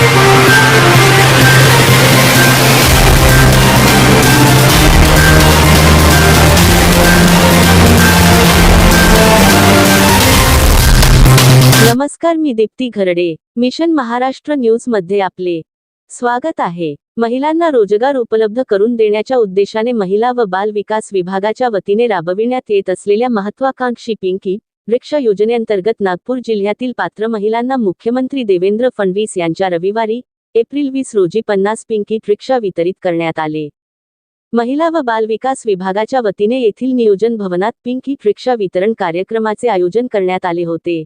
नमस्कार मी दीप्ती घरडे. मिशन महाराष्ट्र न्यूजमध्ये आपले स्वागत आहे. महिलांना रोजगार उपलब्ध करून देण्याच्या उद्देशाने महिला व बाल विकास विभागाच्या वतीने राबविण्यात येत असलेल्या महत्वाकांक्षी पिंकी वृक्ष योजनेअंतर्गत नागपूर जिल्ह्यातील पात्र महिलांना मुख्यमंत्री देवेंद्र फडणवीस यांच्या रविवारी एप्रिल वीस रोजी पन्नास पिंकी रिक्षा वितरित करण्यात आले. महिला व बाल विकास विभागाच्या वतीने येथील नियोजन भवनात पिंकी रिक्षा वितरण कार्यक्रमाचे आयोजन करण्यात आले होते.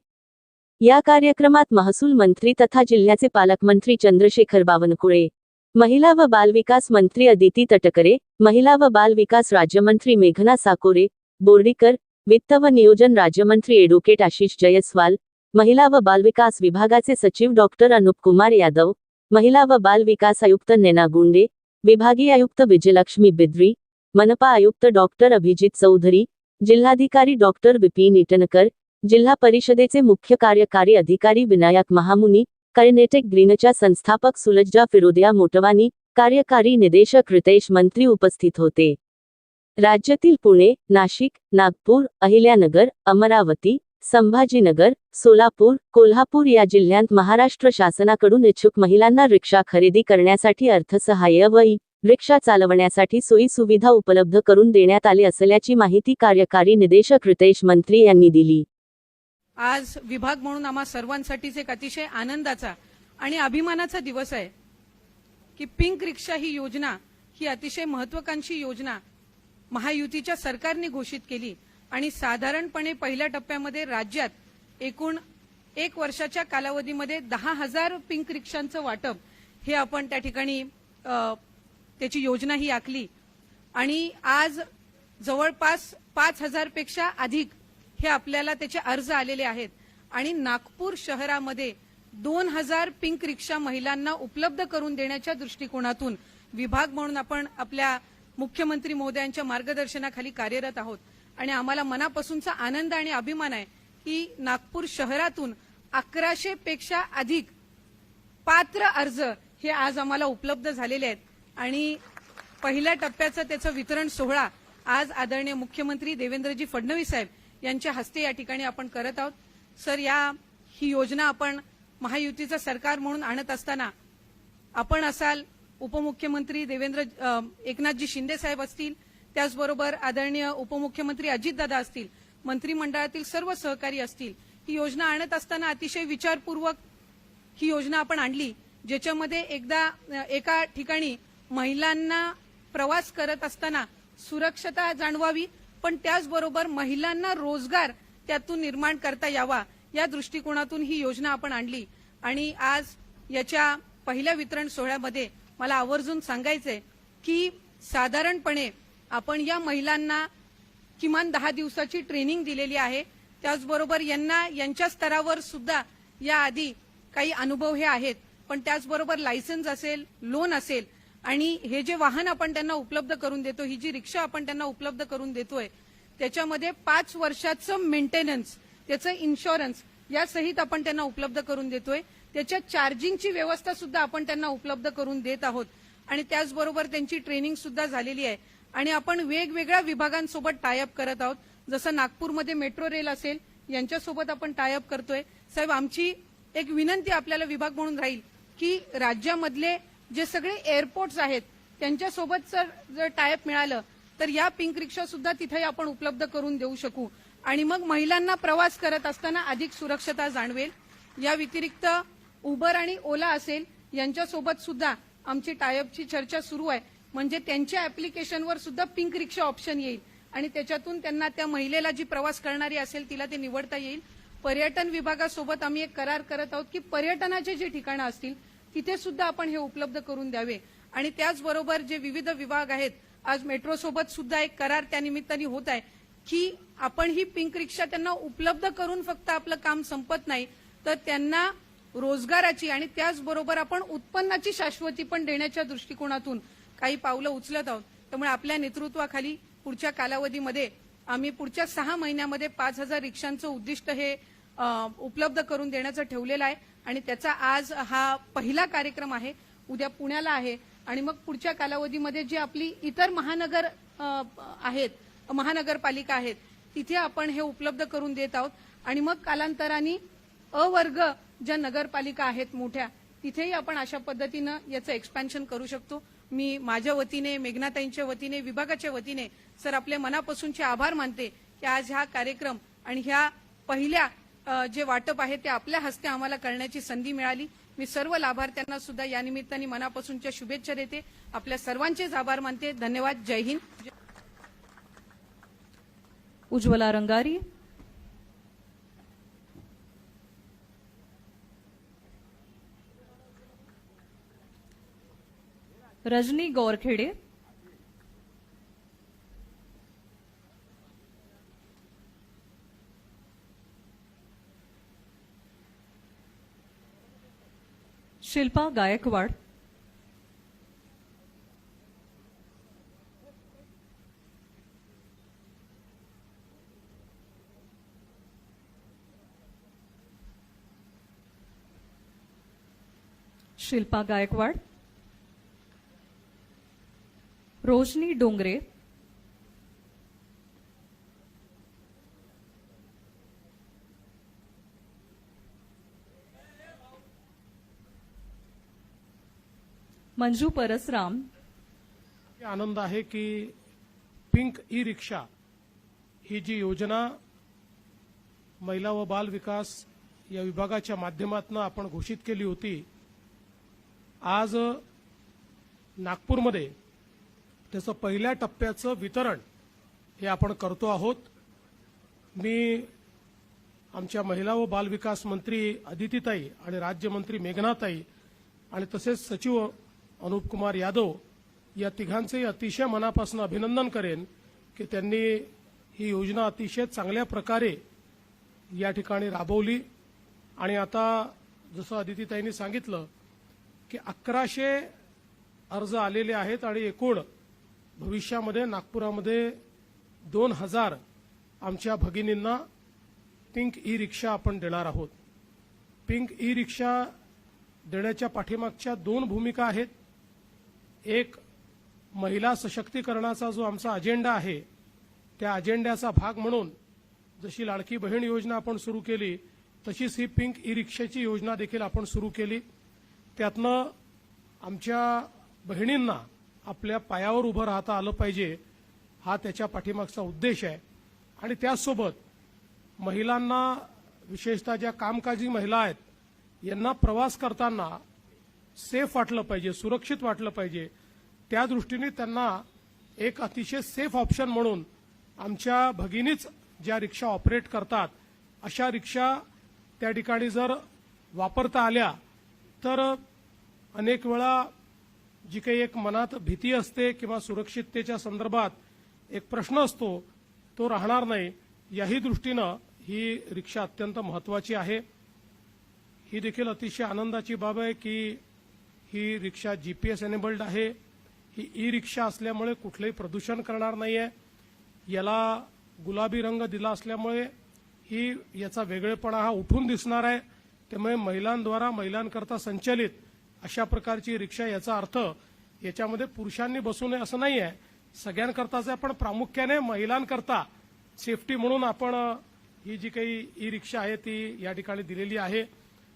या कार्यक्रमात महसूल मंत्री तथा जिल्ह्याचे पालकमंत्री चंद्रशेखर बावनकुळे महिला व बालविकास मंत्री अदिती तटकरे महिला व बाल विकास राज्यमंत्री मेघना साकोरे बोर्डीकर वित्त व नियोजन राज्यमंत्री एडव्होकेट आशिष जयस्वाल महिला व बालविकास विभागाचे सचिव डॉक्टर अनुप कुमार यादव महिला व बाल विकास आयुक्त नेना गुंडे विभागीय आयुक्त विजयलक्ष्मी बिद्री मनपा आयुक्त डॉक्टर अभिजित चौधरी जिल्हाधिकारी डॉक्टर विपिन इटनकर जिल्हा परिषदेचे मुख्य कार्यकारी अधिकारी विनायक महामुनी कर्नेटेक ग्रीनच्या संस्थापक सुलज्जा फिरोदिया मोटवानी कार्यकारी निदेशक रितेश मंत्री उपस्थित होते. राज्यातील पुणे नाशिक नागपूर अहिल्यानगर अमरावती संभाजीनगर सोलापूर कोल्हापूर या जिल्ह्यांत महाराष्ट्र शासनाकडून इच्छुक महिलांना रिक्षा खरेदी करण्यासाठी अर्थसहाय्य व रिक्षा चालवण्यासाठी सोयी सुविधा उपलब्ध करून देण्यात आली असल्याची माहिती कार्यकारी निदेशक रितेश मंत्री यांनी दिली. आज विभाग म्हणून आम्हा सर्वांसाठीच एक अतिशय आनंदाचा आणि अभिमानाचा दिवस आहे की पिंक रिक्षा ही योजना ही अतिशय महत्वाकांक्षी योजना महायुतीच्या सरकारने घोषित केली आणि साधारणपणे पहिल्या टप्प्यामध्ये राज्यात एकूण एक वर्षाच्या कालावधीमध्ये दहा हजार पिंक रिक्षांचं वाटप हे आपण त्या ठिकाणी त्याची योजना ही आखली. आणि आज जवळपास पाच हजारपेक्षा अधिक हे आपल्याला त्याचे अर्ज आलेले आहेत. आणि नागपूर शहरामध्ये दोन हजार पिंक रिक्षा महिलांना उपलब्ध करून देण्याच्या दृष्टिकोनातून विभाग म्हणून आपण आपल्या मुख्यमंत्री महोदयांच्या मार्गदर्शनाखाली कार्यरत आहोत. आणि आम्हाला मनापासूनचा आनंद आणि अभिमान आहे की नागपूर शहरातून अकराशे पेक्षा अधिक पात्र अर्ज हे आज आम्हाला उपलब्ध झालेले आहेत. आणि पहिल्या टप्प्याचं त्याचं वितरण सोहळा आज आदरणीय मुख्यमंत्री देवेंद्रजी फडणवीस साहेब यांच्या हस्ते या ठिकाणी आपण करत आहोत. सर या ही योजना आपण महायुतीचं सरकार म्हणून आणत असताना आपण असाल उपमुख्यमंत्री देवेंद्र एकनाथजी शिंदे साहेब असतील त्याचबरोबर आदरणीय उपमुख्यमंत्री अजितदादा असतील मंत्रिमंडळातील सर्व सहकारी असतील ही योजना आणत असताना अतिशय विचारपूर्वक ही योजना आपण आणली ज्याच्यामध्ये एकदा एका ठिकाणी महिलांना प्रवास करत असताना सुरक्षता जाणवावी पण त्याचबरोबर महिलांना रोजगार त्यातून निर्माण करता यावा या दृष्टिकोनातून ही योजना आपण आणली. आणि आज याच्या पहिल्या वितरण सोहळ्यामध्ये मला आवर्जून सांगायचंय की साधारणपणे आपण या महिलांना किमान दहा दिवसाची ट्रेनिंग दिलेली आहे. त्याचबरोबर यांना यांच्या स्तरावर सुद्धा याआधी काही अनुभव हे आहेत. पण त्याचबरोबर लायसन्स असेल लोन असेल आणि हे जे वाहन आपण त्यांना उपलब्ध करून देतो ही जी रिक्षा आपण त्यांना उपलब्ध करून देतोय त्याच्यामध्ये पाच वर्षाचं मेंटेनन्स त्याचं इन्शुरन्स या सहित आपण त्यांना उपलब्ध करून देतोय. त्याच्या चार्जिंगची व्यवस्था सुद्धा आपण त्यांना उपलब्ध करून देत आहोत. आणि त्याचबरोबर त्यांची ट्रेनिंग सुद्धा झालेली आहे. आणि आपण वेगवेगळ्या विभागांसोबत टायअप करत आहोत. जसं नागपूरमध्ये मेट्रो रेल असेल यांच्यासोबत आपण टायअप करतोय. साहेब आमची एक विनंती आपल्याला विभाग म्हणून राहील की राज्यामधले जे सगळे एअरपोर्ट्स आहेत त्यांच्यासोबत जर जर टायअप मिळालं तर या पिंक रिक्षा सुद्धा तिथे आपण उपलब्ध करून देऊ शकू. आणि मग महिलांना प्रवास करत असताना अधिक सुरक्षता जाणवेल. या व्यतिरिक्त उबर आणि ओला असेल यांच्यासोबत सुद्धा आमची टायअपची चर्चा सुरू आहे. म्हणजे त्यांच्या ऍप्लिकेशनवर सुद्धा पिंक रिक्षा ऑप्शन येईल. आणि त्याच्यातून त्यांना त्या महिलेला जी प्रवास करणारी असेल तिला ते निवडता येईल. पर्यटन विभागासोबत आम्ही एक करार करत आहोत की पर्यटनाचे जे ठिकाणं असतील तिथे सुद्धा आपण हे उपलब्ध करून द्यावे. आणि त्याचबरोबर जे विविध विभाग आहेत आज मेट्रोसोबत सुद्धा एक करार त्या निमित्ताने होत आहे की आपण ही पिंक रिक्षा त्यांना उपलब्ध करून फक्त आपलं काम संपत नाही तर त्यांना रोजगाराची आणि त्याचबरोबर आपण उत्पन्नाची शाश्वती पण देण्याच्या दृष्टिकोनातून काही पावलं उचलत आहोत. त्यामुळे आपल्या नेतृत्वाखाली पुढच्या कालावधीमध्ये आम्ही पुढच्या सहा महिन्यामध्ये पाच हजार रिक्षांचं उद्दिष्ट हे उपलब्ध करून देण्याचं ठेवलेलं आहे. आणि त्याचा आज हा पहिला कार्यक्रम आहे उद्या पुण्याला आहे. आणि मग पुढच्या कालावधीमध्ये जी आपली इतर महानगर आहेत महानगरपालिका आहेत तिथे आपण हे उपलब्ध करून देत आहोत. आणि मग कालांतराने अवर्ग ज्या नगरपालिका आहेत मोठ्या तिथेही आपण अशा पद्धतीनं याचं एक्सपॅन्शन करू शकतो. मी माझ्या वतीने मेघनाताईंच्या वतीने विभागाच्या वतीने सर आपले मनापासूनचे आभार मानते की आज हा कार्यक्रम आणि ह्या पहिल्या जे वाटप आहे ते आपल्या हस्ते आम्हाला करण्याची संधी मिळाली. मी सर्व लाभार्थ्यांना सुद्धा या निमित्ताने मनापासूनच्या शुभेच्छा देते. आपल्या सर्वांचेच आभार मानते. धन्यवाद. जय हिंद. उज्ज्वला रंगारी रजनी गौरखेड़े। शिल्पा गायकवाड। शिल्पा गायकवाड। रोशनी डोंगरे. मंजू परसराम. आनंद आहे की पिंक ई रिक्षा ही जी योजना महिला व बाल विकास या विभागाच्या माध्यमातून आपण घोषित केली होती आज नागपूरमध्ये त्याचं पहिल्या टप्प्याचं वितरण हे आपण करतो आहोत. मी आमच्या महिला व बालविकास मंत्री अदितीताई आणि राज्यमंत्री मेघनाताई आणि तसेच सचिव अनुप कुमार यादव या तिघांचेही अतिशय मनापासून अभिनंदन करेन की त्यांनी ही योजना अतिशय चांगल्या प्रकारे या ठिकाणी राबवली. आणि आता जसं अदितीताईंनी सांगितलं की अकराशे अर्ज आलेले आहेत आणि एकूण भविष्यामध्ये नागपुरामध्ये दोन हजार आमच्या भगिनींना पिंक ई रिक्षा आपण देणार आहोत. पिंक ई रिक्षा देण्याच्या पाठीमागच्या दोन भूमिका आहेत. एक महिला सशक्तीकरणाचा जो आमचा अजेंडा आहे त्या अजेंड्याचा भाग म्हणून जशी लाडकी बहीण योजना आपण सुरू केली तशीच ही पिंक ई रिक्षाची योजना देखील आपण सुरू केली. त्यातनं आमच्या बहिणींना आपल्या पायावर उभं राहता आलं पाहिजे हा त्याच्या पाठीमागचा उद्देश आहे. आणि त्याचसोबत महिलांना विशेषतः ज्या कामकाजी महिला आहेत यांना प्रवास करताना सेफ वाटलं पाहिजे सुरक्षित वाटलं पाहिजे. त्या दृष्टीने त्यांना एक अतिशय सेफ ऑप्शन म्हणून आमच्या भगिनीच ज्या रिक्षा ऑपरेट करतात अशा रिक्षा त्या ठिकाणी जर वापरता आल्या तर अनेक वेळा जी काही एक मनात भीती असते किंवा सुरक्षिततेच्या संदर्भात एक प्रश्न असतो तो राहणार नाही. याही दृष्टीनं ही रिक्षा अत्यंत महत्वाची आहे. ही देखील अतिशय आनंदाची बाब आहे की ही रिक्षा जीपीएस एनेबल्ड आहे. ही ई रिक्षा असल्यामुळे कुठलंही प्रदूषण करणार नाही आहे याला गुलाबी रंग दिला असल्यामुळे ही याचा वेगळेपणा हा उठून दिसणार आहे. त्यामुळे महिलांद्वारा महिलांकरता संचलित अशा प्रकारची रिक्षा याचा अर्थ याच्यामध्ये पुरुषांनी बसू नये असं नाही आहे सगळ्यांकरताच आहे पण प्रामुख्याने महिलांकरता सेफ्टी म्हणून आपण ही जी काही ई रिक्षा आहे ती या ठिकाणी दिलेली आहे.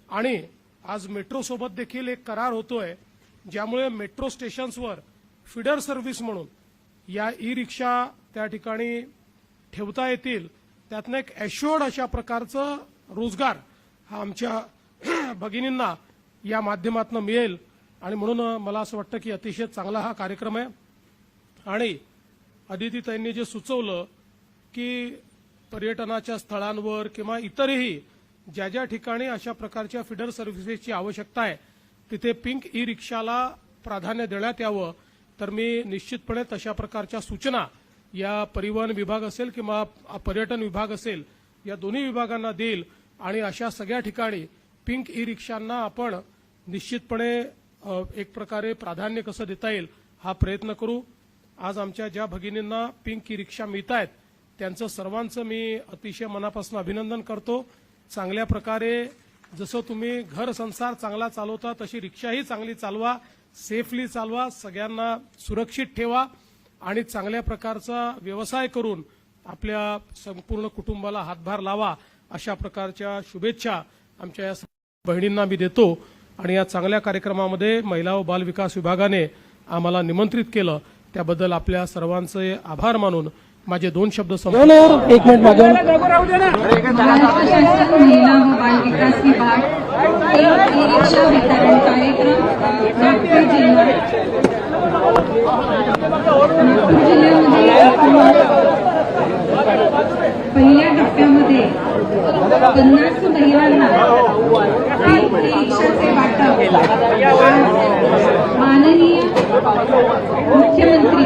आणि आज मेट्रोसोबत देखील एक करार होतोय ज्यामुळे मेट्रो स्टेशन्सवर फिडर सर्व्हिस म्हणून या ई रिक्षा त्या ठिकाणी ठेवता येतील. त्यातनं एक ॲश्युअर्ड अशा प्रकारचं रोजगार हा आमच्या भगिनींना या माध्यमातून मिळेल. आणि म्हणून मला असं वाटतं की अतिशय चांगला हा कार्यक्रम आहे. आणि अदितीताईंनी जे सुचवलं की पर्यटनाच्या स्थळांवर किंवा इतरही ज्या ज्या ठिकाणी अशा प्रकारच्या फिडर सर्व्हिसेसची आवश्यकता आहे तिथे पिंक ई रिक्षाला प्राधान्य देण्यात यावं. तर मी निश्चितपणे तशा प्रकारच्या सूचना या परिवहन विभाग असेल किंवा पर्यटन विभाग असेल या दोन्ही विभागांना देईल. आणि अशा सगळ्या ठिकाणी पिंक ई रिक्षांना आपण निश्चितपणे एक प्रकारे प्राधान्य कसं देता येईल हा प्रयत्न करू. आज आमच्या ज्या भगिनींना पिंक की रिक्षा मिळत आहेत त्यांचं सर्वांचं मी अतिशय मनापासून अभिनंदन करतो. चांगल्या प्रकारे जसं तुम्ही घर संसार चांगला चालवता तशी रिक्षाही चांगली चालवा सेफली चालवा सगळ्यांना सुरक्षित ठेवा आणि चांगल्या प्रकारचा व्यवसाय करून आपल्या संपूर्ण कुटुंबाला हातभार लावा अशा प्रकारच्या शुभेच्छा आमच्या या बहिणींना मी देतो. आणि या चांगल्या कार्यक्रमामध्ये महिला व बाल विकास विभागाने आम्हाला निमंत्रित केलं. त्याबद्दल आपल्या सर्वांचे आभार मानून माझे दोन शब्द संपवतो. एक मिनिट मागे. महाराष्ट्र शासन महिला व बाल विकास विभाग एक ई रिक्षा वितरण कार्यक्रम नागपूर जिल्हा नागपूर जिल्ह्यामध्ये. पहिल्या टप्प्यामध्ये पन्नास महिलांना रिक्षाचे वाटप. माननीय मुख्यमंत्री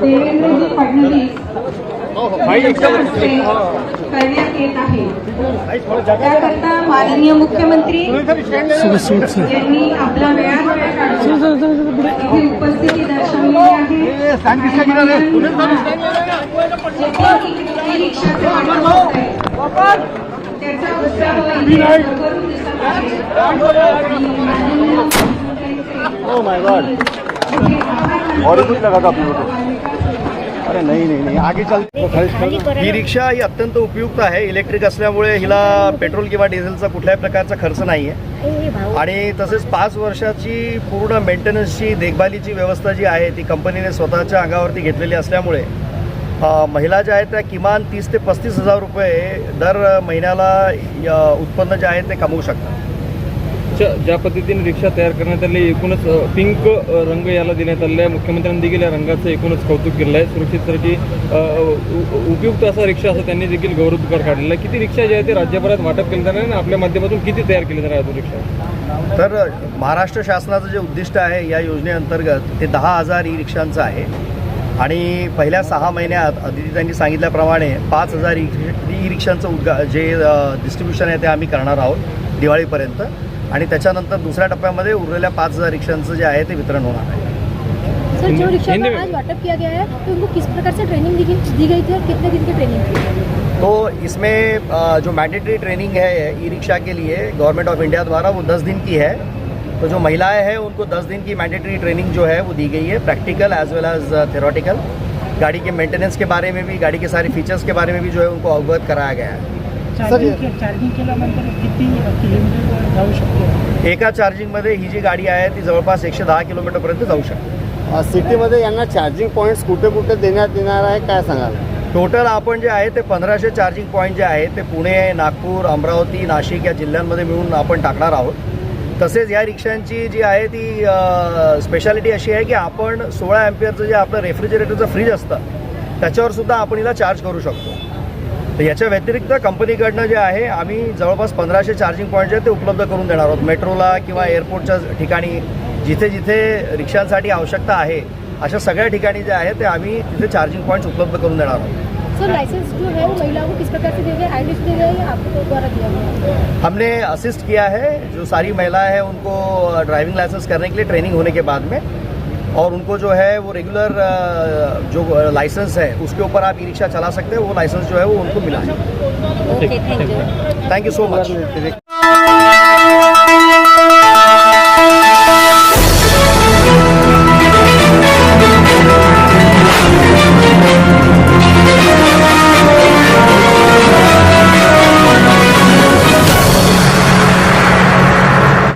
देवेंद्रजी फडणवीस हस्ते करण्यात येत आहे. त्याकरता माननीय मुख्यमंत्री यांनी आपला वेळात इथे उपस्थिती दर्शवलेली आहे. आणि रिक्षाचे वाटप होत आहे, त्याचा उत्साह और कुछ लगा था अपने को. अरे नहीं नहीं नहीं. आगे चल. ही रिक्षा ही अत्यंत उपयुक्त आहे. इलेक्ट्रिक असल्यामुळे हिला पेट्रोल किंवा डिझेलचा कुठल्याही प्रकारचा खर्च नाही आहे आणि तसेच पाच वर्षाची पूर्ण मेंटेनन्सची देखभालीची व्यवस्था जी आहे ती कंपनीने स्वतःच्या अंगावरती घेतलेली असल्यामुळे महिला ज्या आहेत त्या किमान तीस ते पस्तीस हजार रुपये दर महिन्याला उत्पन्न जे आहे ते कमवू शकतात. ज्या पद्धतीने रिक्षा तयार करण्यात आली एकूणच पिंक रंग याला देण्यात आलेला आहे. मुख्यमंत्र्यांनी देखील या रंगाचं एकूणच कौतुक केलं आहे. सुरक्षितसाठी उपयुक्त असा रिक्षा असं त्यांनी देखील गौरवपुकार काढलेला आहे. किती रिक्षा जे आहे ते राज्यभरात वाटप केले जाणार आहे आणि आपल्या माध्यमातून किती तयार केले जाणार आहे अजून रिक्षा? तर महाराष्ट्र शासनाचं जे उद्दिष्ट आहे या योजनेअंतर्गत ते दहा हजार ई रिक्षांचं आहे. आणि पहिल्या सहा महिन्यात अदिती त्यांनी सांगितल्याप्रमाणे पाच हजार ई ई रिक्षांचं उद्गा जे डिस्ट्रीब्युशन आहे ते आम्ही करणार आहोत दिवाळीपर्यंत. आणि त्याच्यानंतर दुसऱ्या टप्प्यामध्ये उरलेल्या पाच हजार रिक्षांचं जे आहे ते वितरण होणार आहे. सर जो रिक्शा हिंदी का में। आज वाटप किया गया है तो उनको किस प्रकार से ट्रेनिंग दी, गई- दी गई थी और कितने दिन की ट्रेनिंग थी? तो इसमें जो मैंडेटरी ट्रेनिंग है ई रिक्शा के लिए गवर्नमेंट ऑफ इंडिया द्वारा वो दस दिन की है। तो जो महिलाएँ हैं उनको दस दिन की मैंडेटरी ट्रेनिंग जो है वो दी गई है practical as well as theoretical गाड़ी के मेंटेनेंस के बारे में भी गाड़ी के सारे फीचर्स के बारे में भी जो है उनको अवगत कराया गया है। चार्जिंग के- चार्जिंग केल्यानंतर किती किलोमीटर जाऊ शकतो एका चार्जिंगमध्ये ही जी गाडी आहे ती जवळपास एकशे दहा किलोमीटरपर्यंत जाऊ शकते। सिटीमध्ये यांना चार्जिंग पॉईंट्स कुठे कुठे देण्यात येणार आहे काय सांगाल? टोटल आपण जे आहे ते पंधराशे चार्जिंग पॉईंट जे आहे ते पुणे नागपूर अमरावती नाशिक या जिल्ह्यांमध्ये मिळून आपण टाकणार आहोत. तसेच या रिक्षांची जी आहे ती स्पेशालिटी अशी आहे की आपण सोळा अँपियरचं जे आपलं रेफ्रिजरेटरचं फ्रीज असतं त्याच्यावर सुद्धा आपण हिला चार्ज करू शकतो. तर याच्या व्यतिरिक्त कंपनीकडनं जे आहे आम्ही जवळपास पंधराशे चार्जिंग पॉईंट जे आहेत ते उपलब्ध करून देणार आहोत. मेट्रोला किंवा एअरपोर्टच्या ठिकाणी जिथे जिथे रिक्षांसाठी आवश्यकता आहे अशा सगळ्या ठिकाणी जे आहे ते आम्ही तिथे चार्जिंग पॉईंट्स उपलब्ध करून देणार आहोत. सर लाइसेंस जो है वो महिलाओं को किस प्रकार से दिया गया आई दिया गया या आपको द्वारा दिया गया? हमने असिस्ट किया है जो सारी महिलाएँ हैं उनको ड्राइविंग लाइसेंस करने के लिए ट्रेनिंग होने के बाद में। और उनको जो है वो रेगुलर जो लाइसेंस है उसके ऊपर आप ई रिक्शा चला सकते हैं वो लाइसेंस जो है वो उनको मिला है। Okay thank you thank you so much